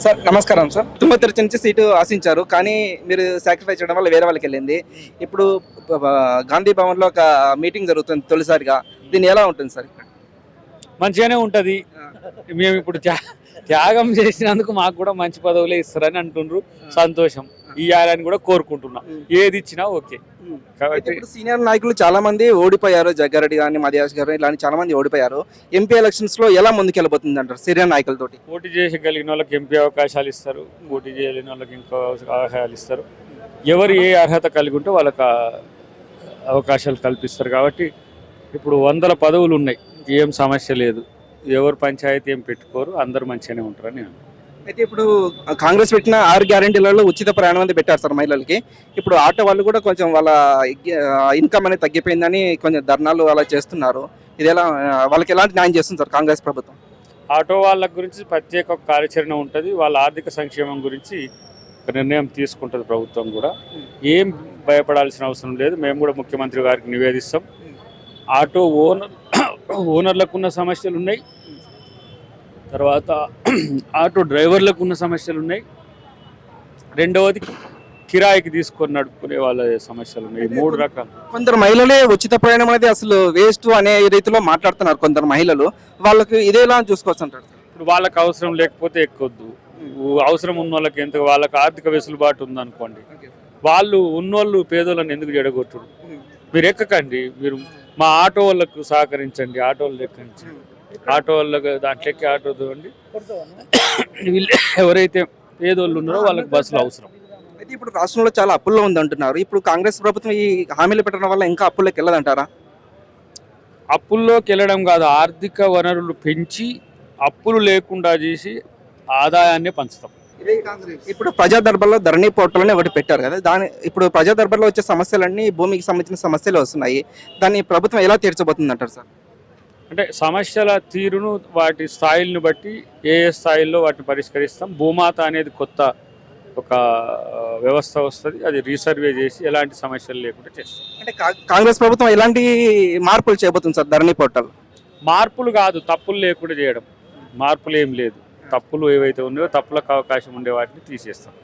Sir నమస్కారం sir. తుమ్మతిరుచి నుంచి seat ఆశించారు కానీ మీరు సాక్రిఫై చేయడం వల్ల వేరే వాళ్ళకి వెళ్ళింది. ఇప్పుడు గాంధీ భవన్లో ఒక మీటింగ్ జరుగుతుంది తొలిసారిగా. దీన్ని ఎలా ఉంటుంది సార్ ఇక్కడ? మంచిగానే ఉంటది. మేము ఇప్పుడు త్యా- త్యాగం చేసినందుకు మాకు కూడా మంచి పదవులే ఇస్తారని అంటుండ్రు. సంతోషం. ఇవ్వాలని కూడా కోరుకుంటున్నాం. ఏది ఇచ్చినా ఓకే. కాబట్టి సీనియర్ నాయకులు చాలా మంది ఓడిపోయారు. జగ్గారెడ్డి కానీ మధ్యాష్ గారు ఇలాంటి చాలా మంది ఓడిపోయారు. ఎంపీ ఎలక్షన్స్లో ఎలా ముందుకెళ్ళబోతుంది అంటారు సీనియర్ నాయకులతోటి పోటీ చేయగలిగిన వాళ్ళకి ఎంపీ అవకాశాలు ఇస్తారు. పోటీ చేయలేని వాళ్ళకి ఇంకో అవకాశాలు ఇస్తారు. ఎవరు ఏ అర్హత కలిగి ఉంటే వాళ్ళకి అవకాశాలు కల్పిస్తారు. కాబట్టి ఇప్పుడు వందల పదవులు ఉన్నాయి. ఏం సమస్య లేదు. ఎవరు పంచాయతీ ఏం పెట్టుకోరు. అందరు మంచిగానే ఉంటారని నేను అయితే ఇప్పుడు కాంగ్రెస్ పెట్టిన ఆరు గ్యారెంటీలలో ఉచిత ప్రయాణం అనేది పెట్టారు సార్ మహిళలకి. ఇప్పుడు ఆటో వాళ్ళు కూడా కొంచెం వాళ్ళ ఇన్కమ్ అనేది తగ్గిపోయిందని కొంచెం ధర్నాలు అలా చేస్తున్నారు. ఇది ఎలా వాళ్ళకి ఎలాంటి న్యాయం చేస్తుంది సార్ కాంగ్రెస్ ప్రభుత్వం? ఆటో వాళ్ళ గురించి ప్రత్యేక కార్యాచరణ ఉంటుంది. వాళ్ళ ఆర్థిక సంక్షేమం గురించి నిర్ణయం తీసుకుంటుంది ప్రభుత్వం కూడా. ఏం భయపడాల్సిన అవసరం లేదు. మేము కూడా ముఖ్యమంత్రి గారికి నివేదిస్తాం. ఆటో ఓనర్ ఓనర్లకు ఉన్న సమస్యలు ఉన్నాయి. తర్వాత ఆటో డ్రైవర్లకు ఉన్న సమస్యలు ఉన్నాయి. రెండవది కిరాయికి తీసుకొని నడుపుకునే వాళ్ళ సమస్యలు ఉన్నాయి. మూడు రకాలు. కొందరు మహిళలే ఉచిత ప్రయాణం అనేది అసలు వేస్ట్ అనే రీతిలో మాట్లాడుతున్నారు కొందరు మహిళలు. వాళ్ళకి ఇదేలా చూసుకోవచ్చు అంటారు ఇప్పుడు వాళ్ళకి అవసరం లేకపోతే ఎక్కొద్దు. అవసరం ఉన్న వాళ్ళకి ఎంత వాళ్ళకి ఆర్థిక వెసులుబాటు ఉందనుకోండి. వాళ్ళు ఉన్నోళ్ళు పేదోళ్ళని ఎందుకు జడగొట్టుడు మీరు ఎక్కకండి. మీరు మా ఆటో వాళ్ళకు సహకరించండి ఆటో వాళ్ళు ఎక్కండి ఆటో వాళ్ళకి దాంట్లో ఎక్కి ఆటో చూడండి వీళ్ళు ఎవరైతే పేదోళ్ళు ఉన్నారో వాళ్ళకి బస్సులు అవసరం. అయితే ఇప్పుడు రాష్ట్రంలో చాలా అప్పుల్లో ఉంది అంటున్నారు. ఇప్పుడు కాంగ్రెస్ ప్రభుత్వం ఈ హామీలు పెట్టడం వల్ల ఇంకా అప్పుల్లోకి వెళ్ళదంటారా? అప్పుల్లోకి వెళ్ళడం కాదు ఆర్థిక వనరులు పెంచి అప్పులు లేకుండా చేసి ఆదాయాన్ని పంచుతాం. ఇప్పుడు ప్రజా దర్బార్లో ధరణి పోర్టల్ అని ఒకటి పెట్టారు కదా దాని ఇప్పుడు ప్రజా దర్బార్లో వచ్చే సమస్యలన్నీ భూమికి సంబంధించిన సమస్యలు వస్తున్నాయి. దాన్ని ప్రభుత్వం ఎలా తీర్చబోతుంది అంటారు సార్? అంటే సమస్యల తీరును వాటి స్థాయిలను బట్టి ఏ ఏ స్థాయిల్లో వాటిని పరిష్కరిస్తాం? భూమాత అనేది కొత్త ఒక వ్యవస్థ వస్తుంది. అది రీసర్వే చేసి ఎలాంటి సమస్యలు లేకుండా చేస్తాం. అంటే కాంగ్రెస్ ప్రభుత్వం ఎలాంటి మార్పులు చేయబోతుంది సార్? ధరణి పోర్టల్. మార్పులు కాదు తప్పులు లేకుండా చేయడం. మార్పులు ఏం లేదు. తప్పులు ఏవైతే ఉన్నాయో తప్పులకు అవకాశం ఉండే వాటిని తీసేస్తాం.